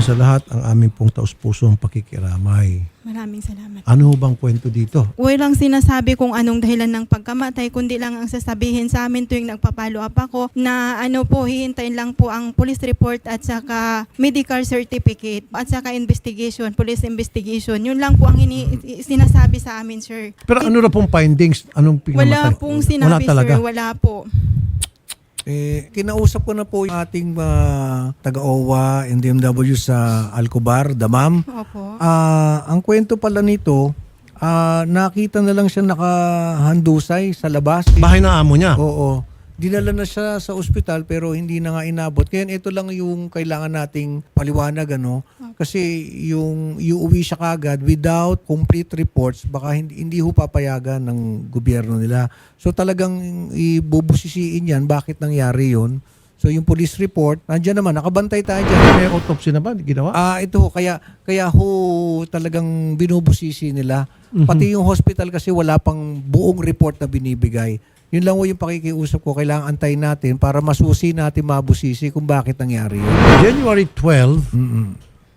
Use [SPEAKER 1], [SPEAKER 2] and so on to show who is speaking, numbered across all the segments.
[SPEAKER 1] una sa lahat ang aming pong taus-pusong pakikiramay.
[SPEAKER 2] Maraming salamat.
[SPEAKER 1] Ano ho bang kwento dito?
[SPEAKER 2] Walang sinasabi kung anong dahilan ng pagkamatay, kundi lang ang sasabihin sa amin tuwing nagpa-follow up ako na ano po, hihintayin lang po ang police report at saka medical certificate at saka investigation, police investigation. Yun lang po ang ini sinasabi sa amin, sir.
[SPEAKER 1] Pero ano na pong findings? Anong
[SPEAKER 2] Wala
[SPEAKER 1] pinamatay?
[SPEAKER 2] pong sinabi,
[SPEAKER 1] Wala talaga.
[SPEAKER 2] sir. Wala po.
[SPEAKER 3] Eh, kinausap ko na po yung ating ah, taga-OWA and DMW sa Alcobar, Damam.
[SPEAKER 2] Opo.
[SPEAKER 3] Ah, ang kwento pala nito, ah, nakita na lang siya nakahandusay sa labas.
[SPEAKER 1] Bahay na amo niya.
[SPEAKER 3] Oo. Dinala na siya sa ospital pero hindi na nga inabot. Kaya ito lang yung kailangan nating paliwanag ano. Kasi yung iuwi siya kagad without complete reports, baka hindi, hindi ho papayagan ng gobyerno nila. So talagang ibubusisiin yan bakit nangyari yun. So yung police report, nandiyan naman, nakabantay tayo dyan.
[SPEAKER 1] May autopsy na ba? Ginawa?
[SPEAKER 3] Ah, ito ho, kaya kaya ho talagang binubusisi nila. Pati yung hospital kasi wala pang buong report na binibigay. Yun lang ho yung pakikiusap ko, kailangan antayin natin para masusi natin mabusisi kung bakit nangyari yun.
[SPEAKER 1] January 12
[SPEAKER 3] Mm-mm.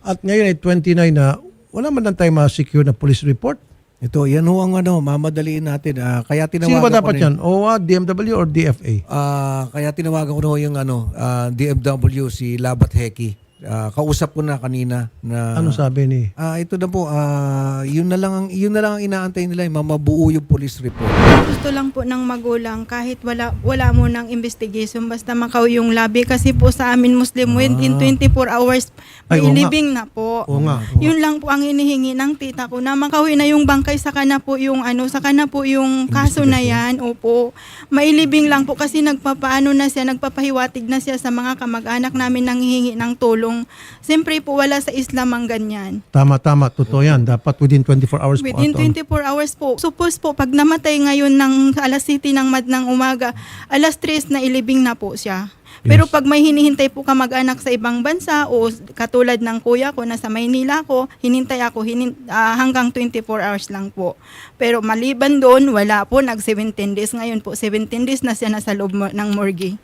[SPEAKER 1] at ngayon ay 29 na wala man lang tayo ma-secure na police report.
[SPEAKER 3] Ito, yan ho ang ano, mamadaliin natin. Ah, kaya tinawagan
[SPEAKER 1] Sino ba
[SPEAKER 3] ko
[SPEAKER 1] dapat
[SPEAKER 3] na
[SPEAKER 1] yan? OWA, DMW or DFA?
[SPEAKER 3] Ah, kaya tinawagan ko na ho yung ano, ah, DMW si Labat Heki. Ah, kausap ko na kanina na
[SPEAKER 1] Ano sabi ni?
[SPEAKER 3] Ah, ito na po, ah, yun na lang ang yun na lang ang inaantay nila, yung mamabuo yung police report.
[SPEAKER 2] Gusto lang po ng magulang kahit wala wala mo ng investigation basta makaw yung labi kasi po sa amin Muslim within 24 hours
[SPEAKER 1] Ay, oo
[SPEAKER 2] may
[SPEAKER 1] nga.
[SPEAKER 2] living na po.
[SPEAKER 1] Oo nga. oo nga.
[SPEAKER 2] Yun lang po ang hinihingi ng tita ko na makawi na yung bangkay sa kana po yung ano sa kana po yung kaso na yan. Opo. Mailibing lang po kasi nagpapaano na siya, nagpapahiwatig na siya sa mga kamag-anak namin nang hihingi ng tulong. Siyempre po wala sa Islam ang ganyan.
[SPEAKER 1] Tama, tama. Totoo yan. Dapat within 24 hours
[SPEAKER 2] Within
[SPEAKER 1] po. ato.
[SPEAKER 2] 24 hours po. Suppose po, pag namatay ngayon ng alas 7 ng mad ng umaga, alas 3 na ilibing na po siya. Pero
[SPEAKER 1] Yes.
[SPEAKER 2] pag may hinihintay po ka mag-anak sa ibang bansa o katulad ng kuya ko nasa Maynila ko, hinintay ako hinin, ah, hanggang 24 hours lang po. Pero maliban doon, wala po, nag 17 days. Ngayon po, 17 days na siya nasa loob ng morgue.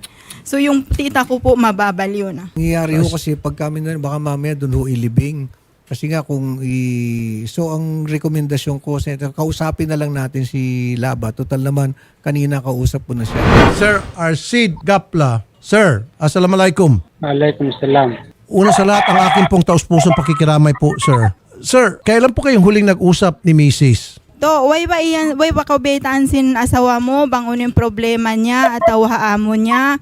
[SPEAKER 2] So yung tita ko po, mababal yun. Ah.
[SPEAKER 3] Nangyayari ho kasi pag kami na baka mamaya doon ho ilibing. Kasi nga kung i so ang rekomendasyon ko sa kausapin na lang natin si Laba. Total naman kanina kausap ko na siya.
[SPEAKER 1] Sir Arsid Gapla. Sir, Assalamualaikum.
[SPEAKER 4] Waalaikumsalam.
[SPEAKER 1] Una sa lahat, ang aking pong taus-pusong pakikiramay po, sir. Sir, kailan po kayong huling nag-usap ni Mrs.?
[SPEAKER 2] To, way ba iyan, way ba kaubetaan sin asawa mo, bangon yung problema niya at amo niya.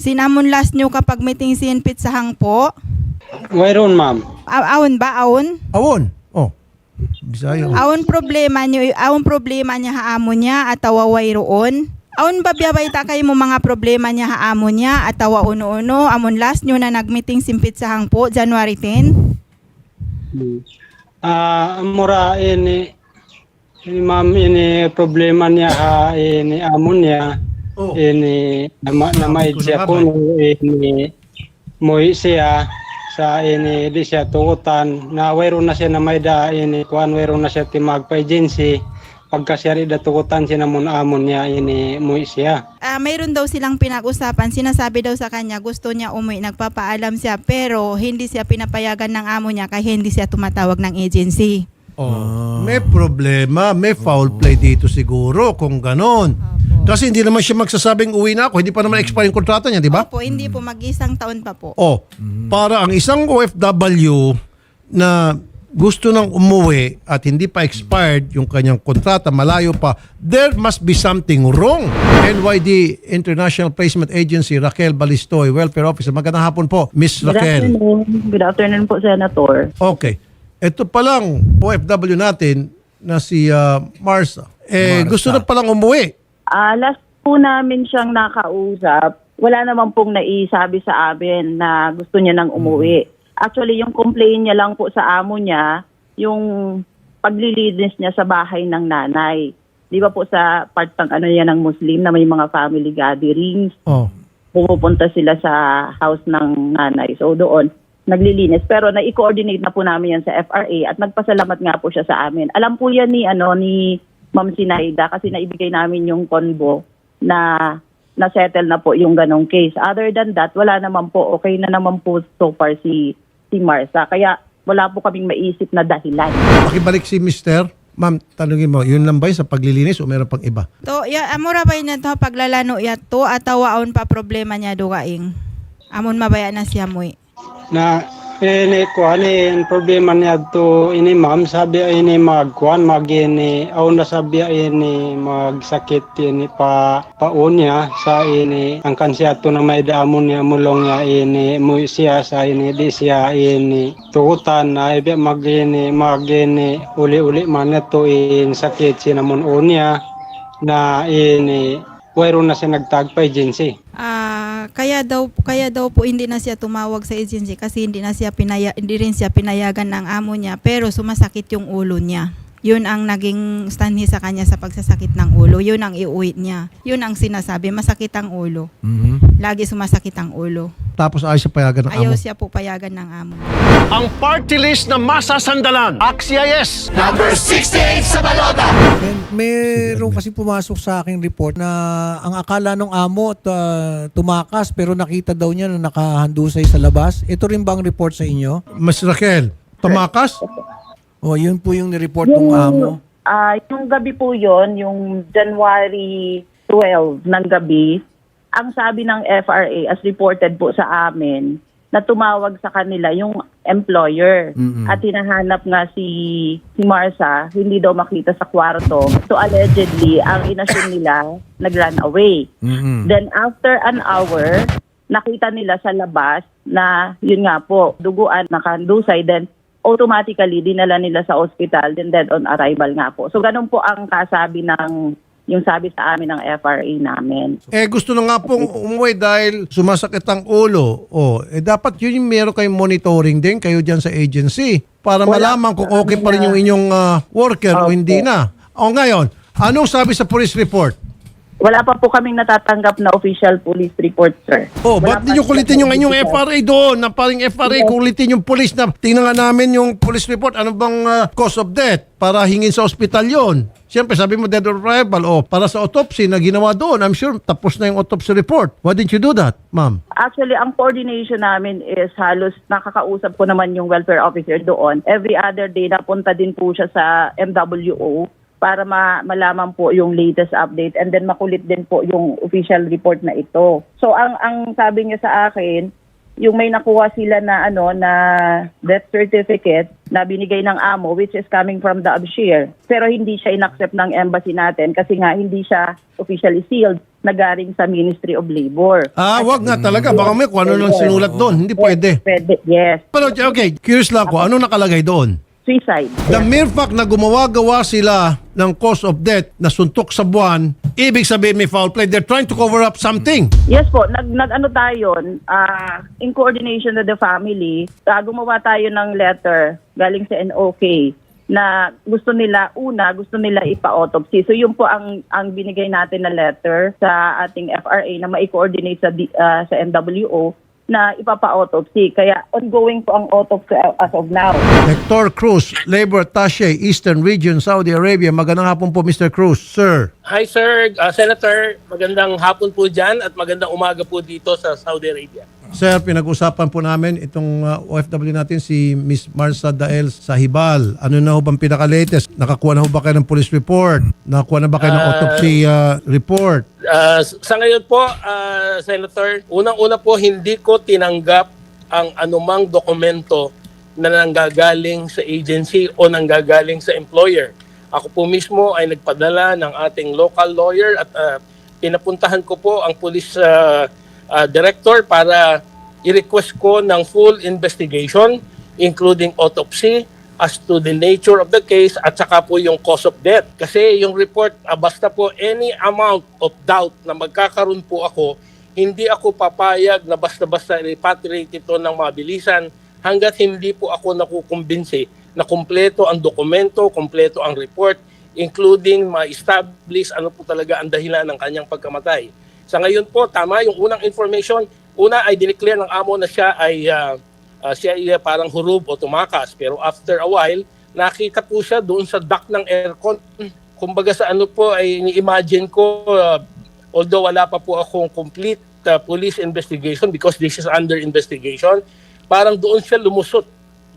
[SPEAKER 2] Sinamon last nyo kapag meeting sin pitsahang po.
[SPEAKER 4] Mayroon, ma'am.
[SPEAKER 2] A- awon ba, awon?
[SPEAKER 1] Awon. Oh. Bisaya.
[SPEAKER 2] Awon problema nyo, awon problema niya haamo niya at way roon. Awon ba biyabay ta kayo mo mga problema niya haamo niya at tawa uno-uno. Amon last nyo na nag-meeting sin pitsahang po, January 10.
[SPEAKER 4] Ah, mura ini ini ma'am ini problema niya ha ini amon niya.
[SPEAKER 1] Oh.
[SPEAKER 4] Ini nama nama ko
[SPEAKER 1] ba?
[SPEAKER 4] ini moy siya sa ini di siya tukutan na wayro na siya na may da ini kuan wayro na siya timag pa agency pagka siya rin da tukutan siya namon amon niya ini moy siya.
[SPEAKER 2] Ah, mayroon daw silang pinag-usapan. Sinasabi daw sa kanya gusto niya umuwi, nagpapaalam siya pero hindi siya pinapayagan ng amo niya kaya hindi siya tumatawag ng agency.
[SPEAKER 1] Oh. May problema, may foul play dito siguro kung ganon. Kasi hindi naman siya magsasabing uwi na ako, hindi pa naman expire yung kontrata niya, di ba?
[SPEAKER 2] Opo, hindi po mag-isang taon pa po.
[SPEAKER 1] Oh, para ang isang OFW na gusto nang umuwi at hindi pa expired yung kanyang kontrata, malayo pa, there must be something wrong. NYD International Placement Agency, Raquel Balistoy, Welfare Officer. Magandang hapon po, Miss
[SPEAKER 5] Good
[SPEAKER 1] Raquel.
[SPEAKER 5] afternoon. Good afternoon po, Senator.
[SPEAKER 1] Okay. Ito palang OFW natin na si ah, Marsa. Eh,
[SPEAKER 3] Marsa.
[SPEAKER 1] gusto na palang umuwi.
[SPEAKER 5] Ah, last po namin siyang nakausap. Wala naman pong naisabi sa amin na gusto niya nang umuwi. Actually, yung complaint niya lang po sa amo niya, yung paglilinis niya sa bahay ng nanay. Di ba po sa part ng ano yan ng Muslim na may mga family gatherings,
[SPEAKER 1] Oh.
[SPEAKER 5] pumupunta sila sa house ng nanay. So doon, naglilinis. Pero na-coordinate na po namin yan sa FRA at nagpasalamat nga po siya sa amin. Alam po yan ni, ano, ni Ma'am Sinaida kasi naibigay namin yung convo na na-settle na po yung ganong case. Other than that, wala naman po. Okay na naman po so far si si Marsa. Kaya wala po kaming maisip na dahilan.
[SPEAKER 1] Pakibalik si Mister. Ma'am, tanungin mo, yun lang ba yun sa paglilinis o meron pang iba?
[SPEAKER 2] To, ya, amura ba na to paglalano ya to atawaon pa problema niya dugaing. Amon mabaya na siya mo.
[SPEAKER 4] na ini kuan ini problema niya to ini ma'am sabi ini magkuan mag ini aw na sabi ini magsakit ini pa paon niya sa ini ang kansiya to na may daamon niya mulong niya ini mo siya sa ini di siya ini tukutan na ibi mag ini uli-uli man to in sakit sinamon niya na ini wayro na siya nagtagpa agency
[SPEAKER 2] Ah, kaya daw kaya daw po hindi na siya tumawag sa agency kasi hindi na siya pinaya hindi rin siya pinayagan ng amo niya pero sumasakit yung ulo niya. Yun ang naging stanhi sa kanya sa pagsasakit ng ulo. Yun ang iuwi niya. Yun ang sinasabi, masakit ang ulo.
[SPEAKER 3] Mhm.
[SPEAKER 2] Lagi sumasakit ang ulo.
[SPEAKER 1] Tapos ayaw siya payagan ng
[SPEAKER 2] Ayaw
[SPEAKER 1] amo.
[SPEAKER 2] siya po payagan ng amo.
[SPEAKER 6] ang party list na masasandalan. Axia yes!
[SPEAKER 3] And meron kasi pumasok sa aking report na ang akala ng amo at ah, tumakas pero nakita daw niya na nakahandusay sa labas. Ito rin bang report sa inyo?
[SPEAKER 1] Mas Raquel, tumakas?
[SPEAKER 3] O, yun po yung nireport ng amo.
[SPEAKER 5] Ah, yung gabi po yon, yung January 12 ng gabi, ang sabi ng FRA as reported po sa amin, na tumawag sa kanila yung employer
[SPEAKER 3] Mm-mm.
[SPEAKER 5] at hinahanap nga si si Marsa, hindi daw makita sa kwarto. So allegedly, ang inassume nila nag-run away.
[SPEAKER 3] Mhm.
[SPEAKER 5] Then after an hour, nakita nila sa labas na yun nga po, duguan, nakandusay, then automatically dinala nila sa hospital, then dead on arrival nga po. So ganun po ang kasabi ng yung sabi sa amin ng FRA namin.
[SPEAKER 1] Eh gusto na nga pong umuwi dahil sumasakit ang ulo. O, eh dapat yun yung meron kayong monitoring din kayo dyan sa agency para
[SPEAKER 5] Wala.
[SPEAKER 1] malaman kung okay pa rin yung inyong ah, worker o
[SPEAKER 5] Opo.
[SPEAKER 1] hindi na. O ngayon, anong sabi sa police report?
[SPEAKER 5] Wala pa po kaming natatanggap na official police report, sir.
[SPEAKER 1] Oh,
[SPEAKER 5] Wala
[SPEAKER 1] ba't
[SPEAKER 5] pa
[SPEAKER 1] kulitin yung inyong. FRA doon? Na paring FRA, kulitin yung police na tingnan nga namin yung police report. Ano bang ah, cause of death? Para hingin sa ospital yon. Siyempre, sabi mo dead on arrival. O, para sa autopsy na ginawa doon. I'm sure tapos na yung autopsy report. Why didn't you do that, ma'am?
[SPEAKER 5] Actually, ang coordination namin is halos nakakausap ko naman yung welfare officer doon. Every other day, napunta din po siya sa MWO para ma- malaman po yung latest update and then makulit din po yung official report na ito. So ang ang sabi niya sa akin, yung may nakuha sila na ano na death certificate na binigay ng amo which is coming from the abshir. Pero hindi siya inaccept ng embassy natin kasi nga hindi siya officially sealed na galing sa Ministry of Labor.
[SPEAKER 1] Ah, wag nga talaga. Baka may kung ano lang sinulat doon. Hindi pwede.
[SPEAKER 5] Pwede, yes.
[SPEAKER 1] Pero okay, curious lang ako. Ano nakalagay doon?
[SPEAKER 5] Suicide.
[SPEAKER 1] The mere fact na gumawa-gawa sila ng cause of death na suntok sa buwan, ibig sabihin may foul play. They're trying to cover up something.
[SPEAKER 5] Yes po, nag, nag ano tayo, ah, in coordination with the family, ah, gumawa tayo ng letter galing sa NOK na gusto nila, una, gusto nila ipa-autopsy. So yun po ang, ang binigay natin na letter sa ating FRA na ma-coordinate sa, ah, sa MWO na ipapa-autopsy. Kaya ongoing po ang autopsy as of now.
[SPEAKER 1] Hector Cruz, Labor Attache, Eastern Region, Saudi Arabia. Magandang hapon po, Mr. Cruz. Sir.
[SPEAKER 7] Hi sir, Uh, Senator, magandang hapon po dyan at magandang umaga po dito sa Saudi Arabia.
[SPEAKER 1] Sir, pinag-usapan po namin itong uh, OFW natin si Miss Marsa Dael Sahibal. Ano na ho bang pinaka-latest? Nakakuha na ho ba kayo ng police report? Nakakuha na ba kayo ng
[SPEAKER 7] Ah.
[SPEAKER 1] autopsy uh, report?
[SPEAKER 7] Uh, sa ngayon po, uh, Senator, unang-una po hindi ko tinanggap ang anumang dokumento na nanggagaling sa agency o nanggagaling sa employer. Ako po mismo ay nagpadala ng ating local lawyer at uh, pinapuntahan ko po ang police uh, uh, director para i-request ko ng full investigation including autopsy as to the nature of the case at saka po yung cause of death. Kasi yung report, ah, basta po any amount of doubt na magkakaroon po ako, hindi ako papayag na basta-basta repatriate ito ng mabilisan hanggat hindi po ako nakukumbinsi na kumpleto ang dokumento, kumpleto ang report, including ma-establish ano po talaga ang dahilan ng kanyang pagkamatay. Sa ngayon po, tama yung unang information, una ay dineclare ng amo na siya ay ah, ah, siya ay parang hurub o tumakas. Pero after a while, nakita po siya doon sa duct ng aircon. Kumbaga sa ano po ay ni-imagine ko, ah, although wala pa po akong complete ah, police investigation because this is under investigation, parang doon siya lumusot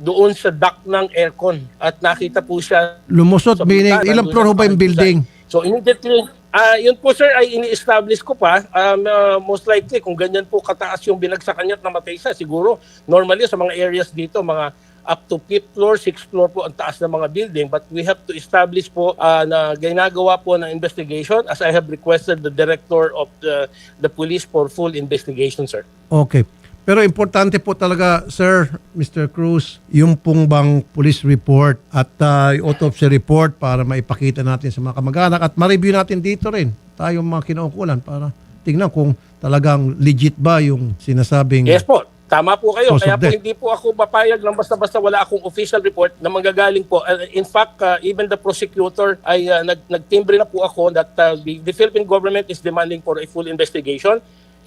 [SPEAKER 7] doon sa duct ng aircon at nakita po siya
[SPEAKER 1] Lumusot, meaning, ilang floor ho ba yung building?
[SPEAKER 7] So immediately, ah yun po sir ay ini-establish ko pa. Um, ah, most likely kung ganyan po kataas yung binagsakan niya at namatay siya, siguro normally sa mga areas dito, mga up to 5th floor, 6th floor po ang taas ng mga building. But we have to establish po ah, na ginagawa po ng investigation as I have requested the director of the, the police for full investigation, sir.
[SPEAKER 1] Okay. Pero importante po talaga, Sir, Mr. Cruz, yung pong bang police report at uh, autopsy report para maipakita natin sa mga kamag-anak at ma-review natin dito rin tayong mga kinaukulan para tingnan kung talagang legit ba yung sinasabing
[SPEAKER 7] Yes po. Tama po kayo. Kaya po hindi po ako papayag lang basta-basta wala akong official report na manggagaling po. Uh, in fact, uh, even the prosecutor ay uh, nag nagtimbre na po ako that uh, the, the Philippine government is demanding for a full investigation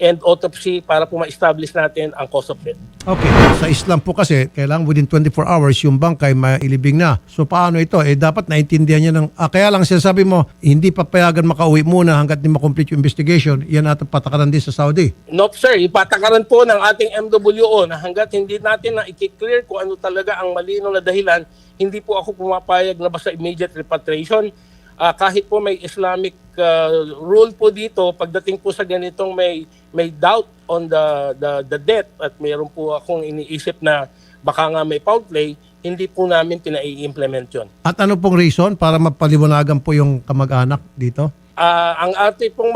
[SPEAKER 7] and autopsy para po ma-establish natin ang cause of death.
[SPEAKER 1] Okay. Sa Islam po kasi, kailangan within 24 hours yung bangkay mailibing na. So paano ito? Eh dapat naintindihan niya ng... Ah, kaya lang sinasabi mo, hindi papayagan makauwi muna hanggat di makomplete yung investigation. Yan atong patakaran din sa Saudi.
[SPEAKER 7] Nope sir, ipatakaran po ng ating MWO na hanggat hindi natin na i-clear kung ano talaga ang malino na dahilan, hindi po ako pumapayag na basta immediate repatriation. Ah, kahit po may Islamic ah, rule po dito, pagdating po sa ganitong may may doubt on the the the death at mayroon po akong iniisip na baka nga may foul play, hindi po namin pinai-implement 'yon.
[SPEAKER 1] At ano pong reason para mapaliwanagan po yung kamag-anak dito?
[SPEAKER 7] Ah, ang ating pong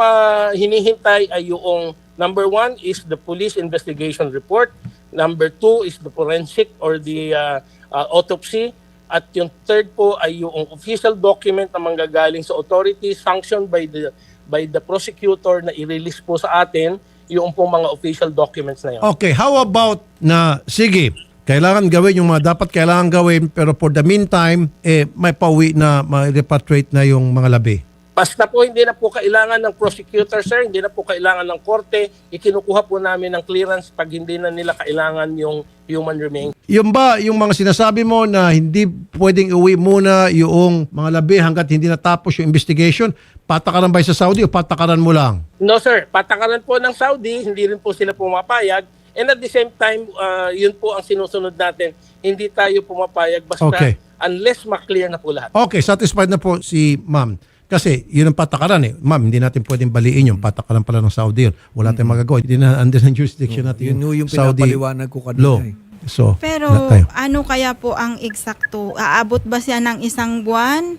[SPEAKER 7] hinihintay ay yung number one is the police investigation report. Number two is the forensic or the ah, ah, autopsy. At yung third po ay yung official document na manggagaling sa authorities sanctioned by the by the prosecutor na i-release po sa atin yung pong mga official documents na yun.
[SPEAKER 1] Okay, how about na, sige, kailangan gawin yung mga dapat kailangan gawin pero for the meantime, eh, may pauwi na, may repatriate na yung mga labi.
[SPEAKER 7] Basta po hindi na po kailangan ng prosecutor, sir, hindi na po kailangan ng korte, ikinukuha po namin ng clearance pag hindi na nila kailangan yung human remains.
[SPEAKER 1] Yung ba, yung mga sinasabi mo na hindi pwedeng uwi muna yung mga labi hanggat hindi natapos yung investigation, patakaran ba sa Saudi o patakaran mo lang?
[SPEAKER 7] No sir, patakaran po ng Saudi, hindi rin po sila pumapayag. And at the same time, uh, yun po ang sinusunod natin. Hindi tayo pumapayag basta
[SPEAKER 1] Okay.
[SPEAKER 7] unless ma-clear na po lahat.
[SPEAKER 1] Okay, satisfied na po si ma'am. Kasi yun ang patakaran eh. Ma'am, hindi natin pwedeng baliin yung patakaran pala ng Saudi yun. Wala tayong magagawa. Hindi na under ng jurisdiction natin
[SPEAKER 3] Yun yung, yung
[SPEAKER 1] Saudi
[SPEAKER 3] pinapaliwanag ko kanina.
[SPEAKER 1] law.
[SPEAKER 3] eh.
[SPEAKER 1] So,
[SPEAKER 2] Pero
[SPEAKER 1] tayo.
[SPEAKER 2] ano kaya po ang eksakto? Aabot ba siya ng isang buwan?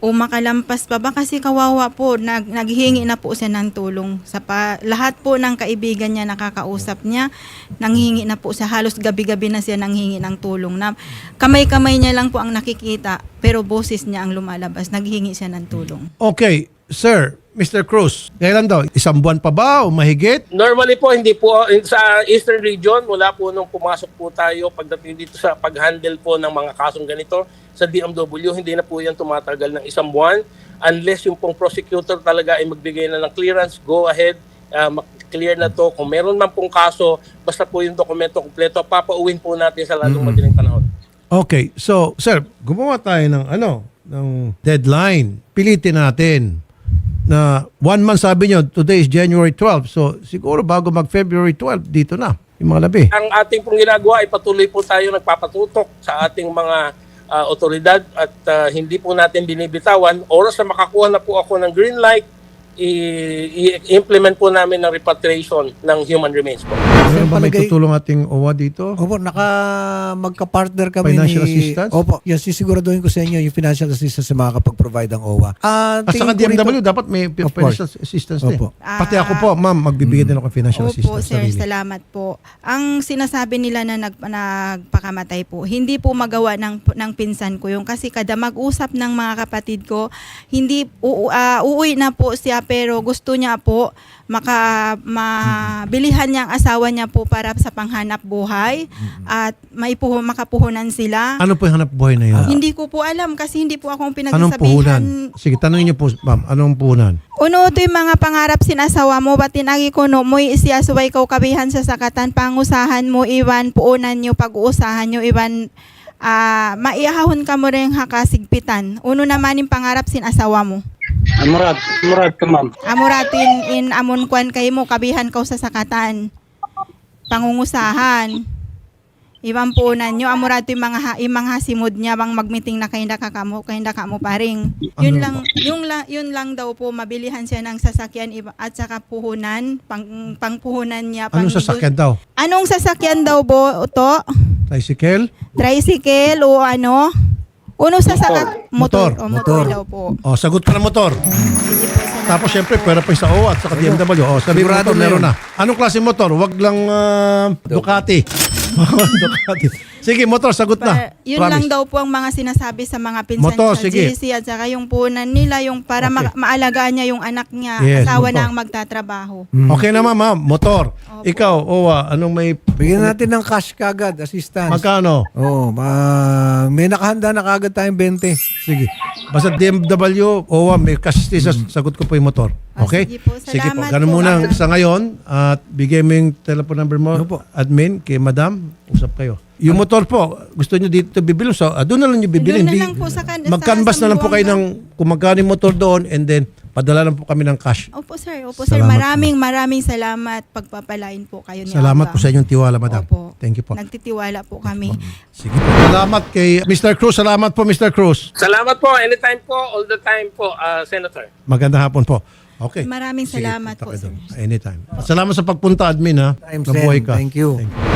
[SPEAKER 2] O makalampas pa ba? Kasi kawawa po, nag, naghihingi na po siya ng tulong. Sa pa, lahat po ng kaibigan niya nakakausap niya, nanghingi na po siya. Halos gabi-gabi na siya nanghingi ng tulong. Na, kamay-kamay niya lang po ang nakikita, pero boses niya ang lumalabas. Naghingi siya ng tulong.
[SPEAKER 1] Okay, sir, Mr. Cruz, kailan daw? Isang buwan pa ba o mahigit?
[SPEAKER 7] Normally po, hindi po, sa Eastern region, wala po nung pumasok po tayo pagdating dito sa pag-handle po ng mga kasong ganito sa DMW, hindi na po yan tumatagal ng isang buwan. Unless yung pong prosecutor talaga ay magbigay na ng clearance, go ahead, uh, clear na to. Kung meron man pong kaso, basta po yung dokumento kompleto, papauwin po natin sa lalong madaling panahon.
[SPEAKER 1] Okay, so sir, gumawa tayo ng ano, ng deadline. Pilitin natin na one month sabi nyo, today is January 12. So siguro bago mag February 12, dito na yung mga labi.
[SPEAKER 7] ang ating pong ginagawa ay patuloy po tayo nagpapatutok sa ating mga ah, otoridad at ah, hindi po natin binibitawan. Oras na makakuha na po ako ng green light, i-implement po namin ng repatriation ng human remains po.
[SPEAKER 1] Meron ba may
[SPEAKER 3] palagay-
[SPEAKER 1] tutulong ating OWA dito?
[SPEAKER 3] Opo, naka magka-partner kami
[SPEAKER 1] Financial
[SPEAKER 3] ni...
[SPEAKER 1] assistance?
[SPEAKER 3] Opo, yes, sisiguraduhin ko sa inyo yung financial assistance sa mga kapag-provide ng OWA. Ah,
[SPEAKER 1] At saka
[SPEAKER 3] tingin ko
[SPEAKER 1] DMW,
[SPEAKER 3] rito-
[SPEAKER 1] dapat may
[SPEAKER 3] Of
[SPEAKER 1] financial assistance din.
[SPEAKER 3] Opo.
[SPEAKER 1] Pati ako po, ma'am, magbibigay din ako ng financial
[SPEAKER 2] Opo,
[SPEAKER 1] assistance.
[SPEAKER 2] sir,
[SPEAKER 1] sarili.
[SPEAKER 2] salamat po. Ang sinasabi nila na nag, nagpakamatay po, hindi po magawa ng, ng pinsan ko yung kasi kada mag-usap ng mga kapatid ko, hindi u, ah, uuwi na po siya pero gusto niya po maka mabilihan niya ang asawa niya po para sa panghanap buhay at maipuho makapuhunan sila.
[SPEAKER 1] Ano po yung hanap buhay na yun?
[SPEAKER 2] Hindi ko po alam kasi hindi po akong
[SPEAKER 1] Anong
[SPEAKER 2] pinagsasabihan.
[SPEAKER 1] puhunan? Sige, tanongin niyo po, ma'am, anong puhunan?
[SPEAKER 2] Uno to yung mga pangarap sinasawa mo, batin agi ko no, mo siya suway kau kabihan sa sakatan, pangusahan mo, iwan, puunan nyo, pag-uusahan nyo, iwan, ah maiyahon ka mo rin hakasigpitan. Uno naman yung pangarap sinasawa mo.
[SPEAKER 4] Murad, murad ka ma'am.
[SPEAKER 2] Amuratin in amon kwan kay mo, kabihan kau sa sakatan. Pangungusahan. Ibang puunan nyo, amurato yung mga, ha- yung mga hasimod niya, bang magmeeting na kayo nakakamo, kayo nakamo paring. Yun
[SPEAKER 1] Ano?
[SPEAKER 2] lang, yung, la, yun lang daw po, mabilihan siya ng sasakyan iba, at saka puhunan, pang, pangpuhunan niya.
[SPEAKER 1] Anong
[SPEAKER 2] pang-
[SPEAKER 1] sasakyan daw?
[SPEAKER 2] Anong sasakyan daw po to?
[SPEAKER 1] Tricycle?
[SPEAKER 2] Tricycle o ano? Uno sasakyan?
[SPEAKER 1] Motor.
[SPEAKER 2] O, motor.
[SPEAKER 3] Motor.
[SPEAKER 2] daw po.
[SPEAKER 1] O, sagot ka ng motor.
[SPEAKER 2] Po, salamat.
[SPEAKER 1] Tapos syempre, pwera pa yung sa OWA at sa BMW. O, sabi mo
[SPEAKER 3] Sigurado
[SPEAKER 1] motor,
[SPEAKER 3] na
[SPEAKER 1] meron
[SPEAKER 3] yun.
[SPEAKER 1] na. Anong klase motor? Wag lang ah, Ducati. Ducati. Sige, motor, sagot na.
[SPEAKER 2] Pa- yun
[SPEAKER 1] Promise.
[SPEAKER 2] lang daw po ang mga sinasabi sa mga pinsan
[SPEAKER 1] Motor,
[SPEAKER 2] sa
[SPEAKER 1] sige.
[SPEAKER 2] GC at saka yung punan nila yung para ma- maalagaan niya yung anak niya,
[SPEAKER 1] Yes,
[SPEAKER 2] asawa
[SPEAKER 1] motor.
[SPEAKER 2] na ang magtatrabaho.
[SPEAKER 1] Okay naman, ma'am. Motor. Ikaw, OWA, anong may...
[SPEAKER 3] Bigyan natin ng cash kagad, assistance.
[SPEAKER 1] Magkano?
[SPEAKER 3] Oo, ma- may nakahanda na kagad tayong 20.
[SPEAKER 1] Sige. Basta DMW, OWA, may kastisas, sagot ko po yung motor.
[SPEAKER 2] Ah,
[SPEAKER 1] Okay?
[SPEAKER 2] sige po. Salamat
[SPEAKER 1] Ganun
[SPEAKER 2] po,
[SPEAKER 1] muna
[SPEAKER 2] ah.
[SPEAKER 1] sa ngayon. At bigay mo yung telephone number mo,
[SPEAKER 3] Ano po?
[SPEAKER 1] admin, kay madam. Usap kayo. Yung motor po, gusto nyo dito bibilin. So, ah, doon na lang nyo bibilin.
[SPEAKER 2] Doon na
[SPEAKER 1] Di-
[SPEAKER 2] lang po sa kan-
[SPEAKER 1] Mag-canvas
[SPEAKER 2] sa
[SPEAKER 1] na lang po kayo ng kung magkano yung motor doon and then padala lang po kami ng cash.
[SPEAKER 2] Opo sir, opo sir.
[SPEAKER 1] Salamat
[SPEAKER 2] Maraming maraming salamat. Pagpapalain po kayo ni
[SPEAKER 1] Salamat
[SPEAKER 2] Aba.
[SPEAKER 1] po sa inyong tiwala, madam.
[SPEAKER 2] Opo.
[SPEAKER 1] Thank you po.
[SPEAKER 2] Nagtitiwala po kami.
[SPEAKER 1] Sige po. Salamat kay Mr. Cruz. Salamat po, Mr. Cruz.
[SPEAKER 7] Salamat po. Anytime po, all the time po, ah, Senator.
[SPEAKER 1] Magandang hapon po. Okay.
[SPEAKER 2] Maraming
[SPEAKER 1] Sige,
[SPEAKER 2] salamat
[SPEAKER 1] punta
[SPEAKER 2] po,
[SPEAKER 1] kayo
[SPEAKER 2] sir.
[SPEAKER 1] Anytime. At salamat sa pagpunta, admin ha.
[SPEAKER 3] Time
[SPEAKER 1] Mabuhay
[SPEAKER 3] send.
[SPEAKER 1] ka.
[SPEAKER 3] Thank you.
[SPEAKER 1] Thank you.